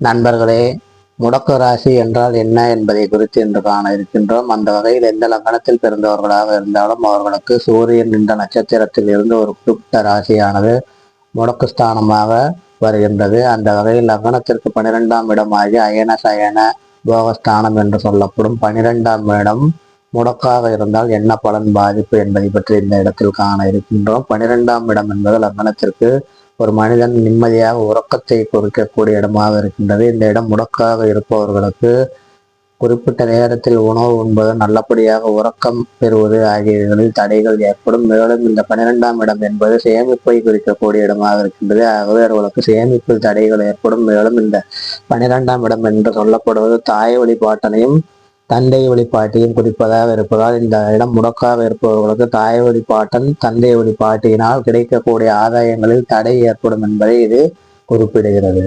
நண்பர்களே முடக்கு ராசி என்றால் என்ன என்பதை குறித்து இன்று காண இருக்கின்றோம். அந்த வகையில் எந்த லக்னத்தில் பிறந்தவர்களாக இருந்தாலும் அவர்களுக்கு சூரியன் என்ற நட்சத்திரத்தில் இருந்து ஒரு குறிப்பிட்ட ராசியானது முடக்கு ஸ்தானமாக வருகின்றது. அந்த வகையில் லக்னத்திற்கு பனிரெண்டாம் இடமாகி அயன சயன போகஸ்தானம் என்று சொல்லப்படும் பனிரெண்டாம் இடம் முடக்காக இருந்தால் என்ன பலன் பாதிப்பு என்பதை பற்றி இந்த இடத்தில் காண இருக்கின்றோம். பனிரெண்டாம் இடம் என்பது லக்னத்திற்கு ஒரு மனிதன் நிம்மதியாக உறக்கத்தை குறிக்கக்கூடிய இடமாக இருக்கின்றது. இந்த இடம் முடக்காக இருப்பவர்களுக்கு குறிப்பிட்ட நேரத்தில் உணவு உண்பது நல்லபடியாக உறக்கம் பெறுவது ஆகியவைகளில் தடைகள் ஏற்படும். மேலும் இந்த பன்னிரெண்டாம் இடம் என்பது சேமிப்பை குறிக்கக்கூடிய இடமாக இருக்கின்றது. ஆகவே அவர்களுக்கு சேமிப்பில் தடைகள் ஏற்படும். மேலும் இந்த பன்னிரெண்டாம் இடம் என்று சொல்லப்படுவது தாய் வழிபாட்டனையும் தந்தை வழிபாட்டையும் குறிப்பதாக இருப்பதால் இந்த இடம் முடக்காக இருப்பவர்களுக்கு தாய் வழிபாட்டன் தந்தை வழிபாட்டினால் கிடைக்கக்கூடிய ஆதாயங்களில் தடை ஏற்படும் என்பதை இது குறிப்பிடுகிறது.